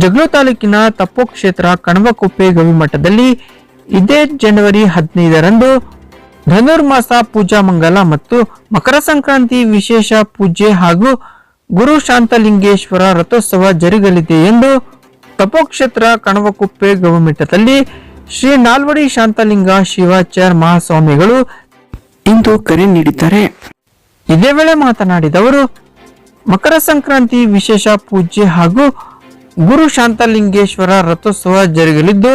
ಜಗಳೂರು ತಾಲೂಕಿನ ತಪ್ಪು ಕ್ಷೇತ್ರ ಕಣವಕುಪ್ಪೆ ಗವಿಮಠದಲ್ಲಿ ಇದೇ ಜನವರಿ ಹದಿನೈದರಂದು ಧನುರ್ಮಾಸ ಪೂಜಾ ಮಂಗಲ ಮತ್ತು ಮಕರ ಸಂಕ್ರಾಂತಿ ವಿಶೇಷ ಪೂಜೆ ಹಾಗೂ ಗುರು ಶಾಂತಲಿಂಗೇಶ್ವರ ರಥೋತ್ಸವ ಜರುಗಲಿದೆ ಎಂದು ತಪೋಕ್ಷೇತ್ರ ಕಣವಕುಪ್ಪೆ ಗವಿಮಠದಲ್ಲಿ ಶ್ರೀ ನಾಲ್ವಡಿ ಶಾಂತಲಿಂಗ ಶಿವಾಚಾರ್ಯ ಮಹಾಸ್ವಾಮಿಗಳು ಇಂದು ಕರೆ ನೀಡಿದ್ದಾರೆ. ಇದೇ ವೇಳೆ ಮಾತನಾಡಿದವರು ಮಕರ ಸಂಕ್ರಾಂತಿ ವಿಶೇಷ ಪೂಜೆ ಹಾಗೂ ಗುರು ಶಾಂತಲಿಂಗೇಶ್ವರ ರಥೋತ್ಸವ ಜರುಗಲಿದ್ದು,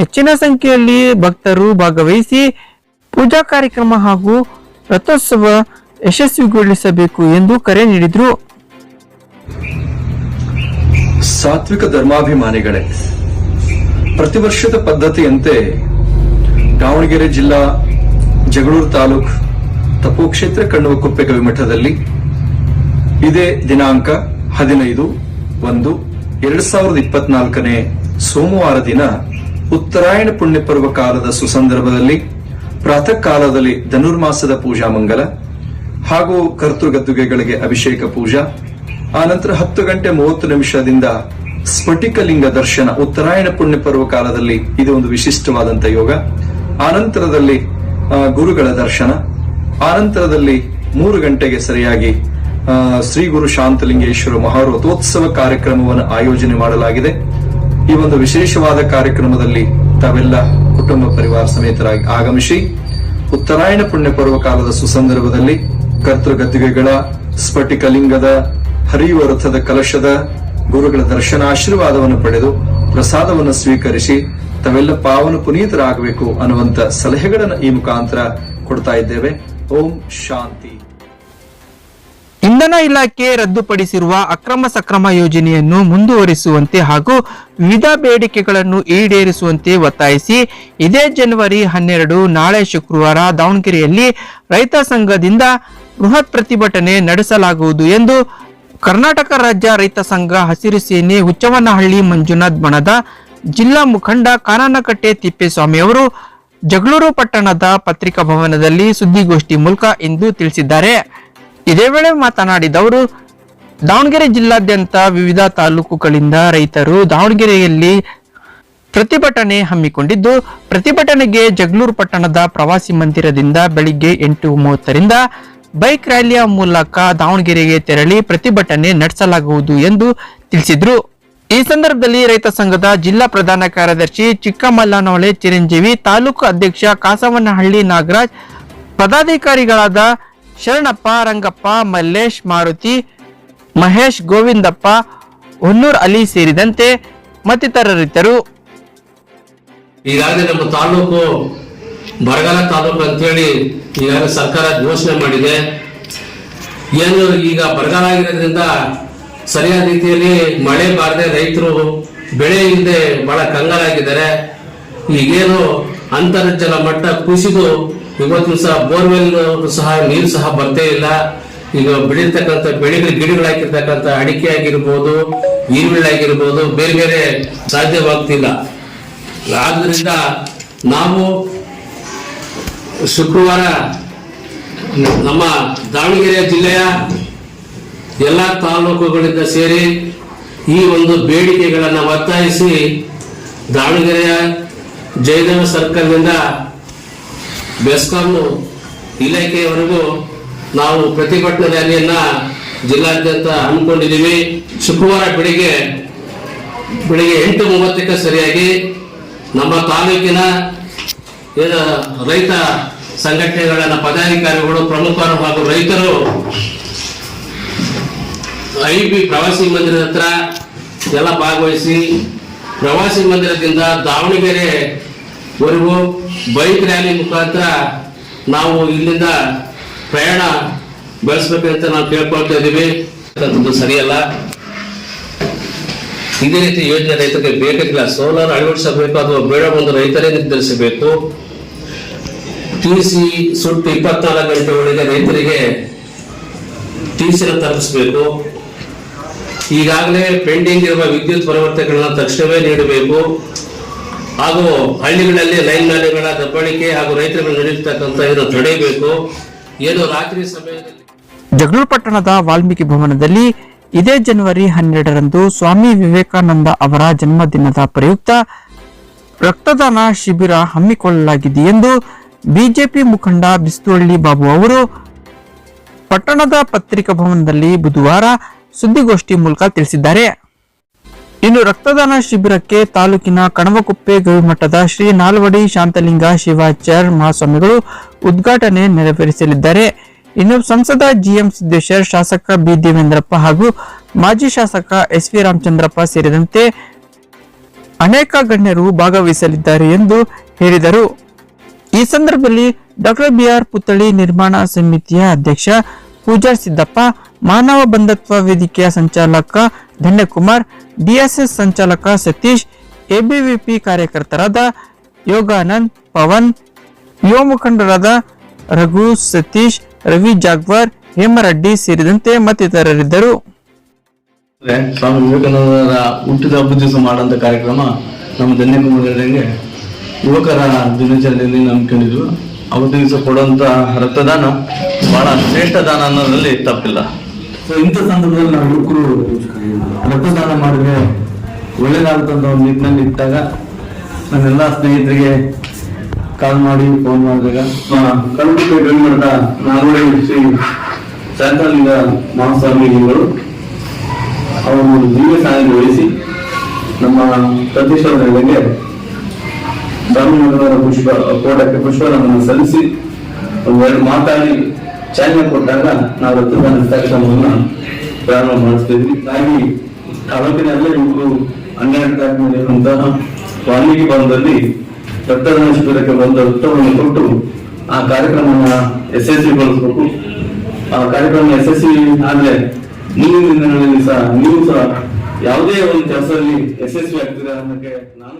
ಹೆಚ್ಚಿನ ಸಂಖ್ಯೆಯಲ್ಲಿ ಭಕ್ತರು ಭಾಗವಹಿಸಿ ಪೂಜಾ ಕಾರ್ಯಕ್ರಮ ಹಾಗೂ ರಥೋತ್ಸವ ಯಶಸ್ವಿಗೊಳಿಸಬೇಕು ಎಂದು ಕರೆ ನೀಡಿದರು. ಸಾತ್ವಿಕ ಧರ್ಮಾಭಿಮಾನಿಗಳೇ, ಪ್ರತಿ ವರ್ಷದ ಪದ್ಧತಿಯಂತೆ ದಾವಣಗೆರೆ ಜಿಲ್ಲಾ, ಜಗಳೂರು ತಾಲೂಕು ತಪೋ ಕ್ಷೇತ್ರ ಕಣ್ಣುವ ಕುಪ್ಪೆ ಗವಿಮಠದಲ್ಲಿ ಇದೇ ದಿನಾಂಕ ಹದಿನೈದು ಒಂದು ಎರಡ್ ಸಾವಿರದ ಇಪ್ಪತ್ನಾಲ್ಕನೇ ಸೋಮವಾರ ದಿನ ಉತ್ತರಾಯಣ ಪುಣ್ಯ ಪರ್ವ ಕಾಲದ ಸುಸಂದರ್ಭದಲ್ಲಿ ಪ್ರಾತಃ ಕಾಲದಲ್ಲಿ ಧನುರ್ಮಾಸದ ಪೂಜಾ ಮಂಗಲ ಹಾಗೂ ಕರ್ತೃಗದ್ದುಗೆಗಳಿಗೆ ಅಭಿಷೇಕ ಪೂಜಾ, ಆನಂತರ ಹತ್ತು ಗಂಟೆ ಮೂವತ್ತು ನಿಮಿಷದಿಂದ ಸ್ಫಟಿಕಲಿಂಗ ದರ್ಶನ ಉತ್ತರಾಯಣ ಪುಣ್ಯ ಪರ್ವ ಕಾಲದಲ್ಲಿ ಇದು ಒಂದು ವಿಶಿಷ್ಟವಾದಂತ ಯೋಗ. ಆನಂತರದಲ್ಲಿ ಗುರುಗಳ ದರ್ಶನ. ಆನಂತರದಲ್ಲಿ ಮೂರು ಗಂಟೆಗೆ ಸರಿಯಾಗಿ ಶ್ರೀ ಗುರು ಶಾಂತಲಿಂಗೇಶ್ವರ ಮಹಾರಥೋತ್ಸವ ಕಾರ್ಯಕ್ರಮವನ್ನು ಆಯೋಜನೆ ಮಾಡಲಾಗಿದೆ. ಈ ಒಂದು ವಿಶೇಷವಾದ ಕಾರ್ಯಕ್ರಮದಲ್ಲಿ ತಾವೆಲ್ಲ ಕುಟುಂಬ ಪರಿವಾರ ಸಮೇತರಾಗಿ ಆಗಮಿಸಿ, ಉತ್ತರಾಯಣ ಪುಣ್ಯ ಪರ್ವ ಕಾಲದ ಸುಸಂದರ್ಭದಲ್ಲಿ ಕರ್ತೃಗದ್ದುಗೆಗಳ ಸ್ಫಟಿಕಲಿಂಗದ ಹರಿಯುವ ರಥದ ಕಲಶದ, ಗುರುಗಳ ದರ್ಶನ ಆಶೀರ್ವಾದವನ್ನು ಪಡೆದು ಪ್ರಸಾದವನ್ನು ಸ್ವೀಕರಿಸಿ ತಾವೆಲ್ಲ ಪಾವನ ಪುನೀತರಾಗಬೇಕು ಅನ್ನುವಂತ ಸಲಹೆಗಳನ್ನು ಈ ಮುಖಾಂತರ ಕೊಡ್ತಾ ಇದ್ದೇವೆ. ಓಂ ಶಾಂತಿ. ಇಂಧನ ಇಲಾಖೆ ರದ್ದುಪಡಿಸಿರುವ ಅಕ್ರಮ ಸಕ್ರಮ ಯೋಜನೆಯನ್ನು ಮುಂದುವರಿಸುವಂತೆ ಹಾಗೂ ವಿವಿಧ ಬೇಡಿಕೆಗಳನ್ನು ಈಡೇರಿಸುವಂತೆ ಒತ್ತಾಯಿಸಿ ಇದೇ ಜನವರಿ ಹನ್ನೆರಡು, ನಾಳೆ ಶುಕ್ರವಾರ ದಾವಣಗೆರೆಯಲ್ಲಿ ರೈತ ಸಂಘದಿಂದ ಬೃಹತ್ ಪ್ರತಿಭಟನೆ ನಡೆಸಲಾಗುವುದು ಎಂದು ಕರ್ನಾಟಕ ರಾಜ್ಯ ರೈತ ಸಂಘ ಹಸಿರು ಸೇನೆ ಹುಚ್ಚವನಹಳ್ಳಿ ಮಂಜುನಾಥ್ ಬಣದ ಜಿಲ್ಲಾ ಮುಖಂಡ ಕಾನನಕಟ್ಟೆ ತಿಪ್ಪೇಸ್ವಾಮಿ ಅವರು ಜಗಳೂರು ಪಟ್ಟಣದ ಪತ್ರಿಕಾ ಭವನದಲ್ಲಿ ಸುದ್ದಿಗೋಷ್ಠಿ ಮೂಲಕ ಇಂದು ತಿಳಿಸಿದ್ದಾರೆ. ಇದೇ ವೇಳೆ ಮಾತನಾಡಿದವರು, ದಾವಣಗೆರೆ ಜಿಲ್ಲಾದ್ಯಂತ ವಿವಿಧ ತಾಲೂಕುಗಳಿಂದ ರೈತರು ದಾವಣಗೆರೆಯಲ್ಲಿ ಪ್ರತಿಭಟನೆ ಹಮ್ಮಿಕೊಂಡಿದ್ದು, ಪ್ರತಿಭಟನೆಗೆ ಜಗಳೂರು ಪಟ್ಟಣದ ಪ್ರವಾಸಿ ಮಂದಿರದಿಂದ ಬೆಳಿಗ್ಗೆ ಎಂಟು ಮೂವತ್ತರಿಂದ ಬೈಕ್ ರ್ಯಾಲಿಯ ಮೂಲಕ ದಾವಣಗೆರೆಗೆ ತೆರಳಿ ಪ್ರತಿಭಟನೆ ನಡೆಸಲಾಗುವುದು ಎಂದು ತಿಳಿಸಿದ್ರು. ಈ ಸಂದರ್ಭದಲ್ಲಿ ರೈತ ಸಂಘದ ಜಿಲ್ಲಾ ಪ್ರಧಾನ ಕಾರ್ಯದರ್ಶಿ ಚಿಕ್ಕಮಲ್ಲನಹೊಳೆ ಚಿರಂಜೀವಿ, ತಾಲೂಕು ಅಧ್ಯಕ್ಷ ಕಾಸವನಹಳ್ಳಿ ನಾಗರಾಜ್, ಪದಾಧಿಕಾರಿಗಳಾದ ಶರಣಪ್ಪ, ರಂಗಪ್ಪ, ಮಲ್ಲೇಶ್, ಮಾರುತಿ, ಮಹೇಶ್, ಗೋವಿಂದಪ್ಪ, ಹೊನ್ನೂರ್ ಅಲಿ ಸೇರಿದಂತೆ ಮತ್ತಿತರರಿದ್ದರು. ಈಗಾಗಲೇ ನಮ್ಮ ತಾಲೂಕು, ಬರಗಾಲ ತಾಲೂಕು ಅಂತೇಳಿ ಈಗಾಗಲೇ ಸರ್ಕಾರ ಘೋಷಣೆ ಮಾಡಿದೆ. ಏನು ಈಗ ಬರಗಾಲ ಆಗಿರೋದ್ರಿಂದ ಸರಿಯಾದ ರೀತಿಯಲ್ಲಿ ಮಳೆ ಬಾರದೆ ರೈತರು ಬೆಳೆ ಇಲ್ಲದೆ ಬಹಳ ಕಂಗಾಲಾಗಿದ್ದಾರೆ. ಈಗೇನು ಅಂತರ್ಜಲ ಮಟ್ಟ ಕುಸಿದು ಇವತ್ತಿನ ಸಹ ಬೋರ್ವೆಲ್ ಸಹ ನೀರು ಸಹ ಬರ್ತೇ ಇಲ್ಲ. ಈಗ ಬೆಳೀತಕ್ಕಂಥ ಬೆಳೆಗಳ ಗಿಡಗಳು ಹಾಕಿರ್ತಕ್ಕಂಥ ಅಡಿಕೆ ಆಗಿರ್ಬೋದು ಈರುಳ್ಳಿ ಆಗಿರ್ಬೋದು ಬೇರೆ ಬೇರೆ ಸಾಧ್ಯವಾಗ್ತಿಲ್ಲ. ಆದ್ದರಿಂದ ನಾವು ಶುಕ್ರವಾರ ನಮ್ಮ ದಾವಣಗೆರೆ ಜಿಲ್ಲೆಯ ಎಲ್ಲ ತಾಲೂಕುಗಳಿಂದ ಸೇರಿ ಈ ಒಂದು ಬೇಡಿಕೆಗಳನ್ನು ಒತ್ತಾಯಿಸಿ ದಾವಣಗೆರೆಯ ಜಯದೇವ ಸರ್ಕಲ್ನಿಂದ ಬೆಸ್ಕಾಂ ಇಲಾಖೆಯವರೆಗೂ ನಾವು ಪ್ರತಿಭಟನಾ ರ್ಯಾಲಿಯನ್ನ ಜಿಲ್ಲಾದ್ಯಂತ ಹಮ್ಮಿಕೊಂಡಿದ್ದೀವಿ. ಶುಕ್ರವಾರ ಬೆಳಿಗ್ಗೆ ಬೆಳಿಗ್ಗೆ ಎಂಟು ಮೂವತ್ತಕ್ಕೆ ಸರಿಯಾಗಿ ನಮ್ಮ ತಾಲೂಕಿನ ಏನು ರೈತ ಸಂಘಟನೆಗಳ ಪದಾಧಿಕಾರಿಗಳು, ಪ್ರಮುಖರು ಹಾಗೂ ರೈತರು ಐ ಬಿ ಪ್ರವಾಸಿ ಮಂದಿರ ಹತ್ರ ಎಲ್ಲ ಭಾಗವಹಿಸಿ ಪ್ರವಾಸಿ ಮಂದಿರದಿಂದ ದಾವಣಗೆರೆವರೆಗೂ ಬೈಕ್ ರ್ಯಾಲಿ ಮುಖಾಂತರ ನಾವು ಇಲ್ಲಿಂದ ಪ್ರಯಾಣ ಬೆಳೆಸ್ಬೇಕಂತ ನಾವು ಕೇಳ್ಕೊಳ್ತಾ ಇದ್ದೀವಿ. ಅದು ಸರಿಯಲ್ಲ. ಇದೇ ರೀತಿ ಯೋಜನೆ ರೈತರಿಗೆ ಬೇಕಿಲ್ಲ ಸೋಲಾರ್ ಅಳವಡಿಸಬೇಕು ಅಥವಾ ಬೇಡ ಒಂದು ರೈತರೇ ನಿರ್ಧರಿಸಬೇಕು. ತಿಳಿಸಿ ಸುಟ್ಟು ಇಪ್ಪತ್ನಾಲ್ಕು ಗಂಟೆ ಒಳಗೆ ರೈತರಿಗೆ ತಿಳಿಸಿನ ತಲುಪಿಸಬೇಕು. ಈಗಾಗಲೇ ಪೆಂಡಿಂಗ್ ಇರುವ ವಿದ್ಯುತ್ ಪರಿವರ್ತನೆಗಳನ್ನ ತಕ್ಷಣವೇ ನೀಡಬೇಕು. ಹಾಗೂ ಹಳ್ಳಿಗಳಲ್ಲಿ ಲೈನ್ ಮ್ಯಾನ್ಗಳ ದಬ್ಬಾಳಿಕೆ ಹಾಗೂ ರೈತರುಗಳು ನಡೆಯತಕ್ಕಂಥ ಇದನ್ನು ತಡೆಯಬೇಕು ಏನು ರಾತ್ರಿ ಸಮಯದಲ್ಲಿ ಜಗಳೂರು ಪಟ್ಟಣದ ವಾಲ್ಮೀಕಿ ಭವನದಲ್ಲಿ ಇದೇ ಜನವರಿ ಹನ್ನೆರಡರಂದು ಸ್ವಾಮಿ ವಿವೇಕಾನಂದ ಅವರ ಜನ್ಮದಿನದ ಪ್ರಯುಕ್ತ ರಕ್ತದಾನ ಶಿಬಿರ ಹಮ್ಮಿಕೊಳ್ಳಲಾಗಿದೆ ಎಂದು ಬಿಜೆಪಿ ಮುಖಂಡ ಬಿಸ್ತುವಳ್ಳಿ ಬಾಬು ಅವರು ಪಟ್ಟಣದ ಪತ್ರಿಕಾ ಭವನದಲ್ಲಿ ಬುಧವಾರ ಸುದ್ದಿಗೋಷ್ಠಿ ಮೂಲಕ ತಿಳಿಸಿದ್ದಾರೆ. ಇನ್ನು ರಕ್ತದಾನ ಶಿಬಿರಕ್ಕೆ ತಾಲೂಕಿನ ಕಣವಕುಪ್ಪೆ ಗವಿಮಠದ ಶ್ರೀ ನಾಲ್ವಡಿ ಶಾಂತಲಿಂಗ ಶಿವಾಚಾರ್ಯ ಮಹಾಸ್ವಾಮಿಗಳು ಉದ್ಘಾಟನೆ ನೆರವೇರಿಸಲಿದ್ದಾರೆ. ಇನ್ನು ಸಂಸದ ಜಿಎಂ ಸಿದ್ದೇಶ್ವರ್, ಶಾಸಕ ಬಿ ದೇವೇಂದ್ರಪ್ಪ ಹಾಗೂ ಮಾಜಿ ಶಾಸಕ ಎಸ್ ವಿ ರಾಮಚಂದ್ರಪ್ಪ ಸೇರಿದಂತೆ ಅನೇಕ ಗಣ್ಯರು ಭಾಗವಹಿಸಲಿದ್ದಾರೆ ಎಂದು ಹೇಳಿದರು. ಈ ಸಂದರ್ಭದಲ್ಲಿ ಡಾಕ್ಟರ್ ಬಿಆರ್ ಪುತ್ಥಳಿ ನಿರ್ಮಾಣ ಸಮಿತಿಯ ಅಧ್ಯಕ್ಷ ಪೂಜಾರ್ ಸಿದ್ದಪ್ಪ ಮಾನವ ಬಂಧತ್ವ ವೇದಿಕೆಯ ಸಂಚಾಲಕ ಧನ್ಯಕುಮಾರ್, ಡಿಎಸ್ಎಸ್ ಸಂಚಾಲಕ ಸತೀಶ್, ಎಬಿವಿಪಿ ಕಾರ್ಯಕರ್ತರಾದ ಯೋಗಾನಂದ್ ಪವನ್, ಯುವ ಮುಖಂಡರಾದ ರಘು ಸತೀಶ್, ರವಿ ಜಾಗ್ವರ್, ಹೇಮರೆಡ್ಡಿ ಸೇರಿದಂತೆ ಮತ್ತಿತರರಿದ್ದರು. ಸ್ವಾಮಿ ವಿವೇಕಾನಂದರ ಹುಟ್ಟಿದ ಹಬ್ಬದ ದಿವಸ ಮಾಡುವಂಥ ಕಾರ್ಯಕ್ರಮ ನಮ್ಮ ಧನ್ಯಕುಮಾರ್ಗೆ ಯುವಕರ ದಿನಾಚರಣೆಯಲ್ಲಿ ನಂಬಿಕೊಂಡಿದ್ರು ಅವತ್ತು ದಿವಸ ಕೊಡುವಂತ ರಕ್ತದಾನ ಬಹಳ ಶ್ರೇಷ್ಠ ದಾನ ಅನ್ನೋದ್ರಲ್ಲಿ ತಪ್ಪಿಲ್ಲ. ಸೊ ಇಂಥ ಸಂದರ್ಭದಲ್ಲಿ ನಾವು ಯುವಕರು ರಕ್ತದಾನ ಮಾಡಿದ್ರೆ ಒಳ್ಳೇದಾಗುತ್ತಂತ ಒಂದು ನಿಟ್ಟಿನಲ್ಲಿ ಇಟ್ಟಾಗ ನನ್ನೆಲ್ಲ ಸ್ನೇಹಿತರಿಗೆ ಕಾಲ್ ಮಾಡಿ ಫೋನ್ ಮಾಡಿದಾಗ ಕಲಬುರಗಿ ಮಾಡಿದ ನಾಲ್ವಡಿ ಶ್ರೀ ಶಾಂತಲಿಂಗ ಮಹಾಸ್ವಾಮಿಗಳು ಅವರು ಜೀವ ಸಾಧನೆ ವಹಿಸಿ ನಮ್ಮ ಪ್ರತಿಷ್ಠಾನಗಳಿಗೆ ಸ್ವಾಮಿನಗರ ಪುಷ್ಪ, ಕೋಟಕ್ಕೆ ಪುಷ್ಪನನ್ನು ಸಲ್ಲಿಸಿ ಎರಡು ಮಾತಾಡಿ ಚಾಲನೆ ಕೊಟ್ಟಾಗ ನಾವು ರಕ್ತದಾನ ಕಾರ್ಯಕ್ರಮವನ್ನು ಪ್ರಾರಂಭ ಮಾಡಿಸ್ತಿದ್ವಿ ಹಾಗಾಗಿ ತಾಲೂಕಿನ ಇವರು ಹನ್ನೆರಡು ತಾರೀಕಿನಲ್ಲಿರುವಂತಹ ವಾಲ್ಮೀಕಿ ಭವನದಲ್ಲಿ ರಕ್ತದಾನ ಶಿಬಿರಕ್ಕೆ ಬಂದ ರಕ್ತವನ್ನು ಕೊಟ್ಟು ಆ ಕಾರ್ಯಕ್ರಮವನ್ನು ಯಶಸ್ವಿಗೊಳಿಸಬೇಕು ಆ ಕಾರ್ಯಕ್ರಮ ಯಶಸ್ವಿ ಆದ್ರೆ ಮುಂದಿನ ದಿನಗಳಲ್ಲಿ ಸಹ ನೀವು ಸಹ ಯಾವುದೇ ಒಂದು ಕೆಲಸದಲ್ಲಿ ಯಶಸ್ವಿ ಆಗ್ತೀರಾ ಅನ್ನೋಕ್ಕೆ ನಾನು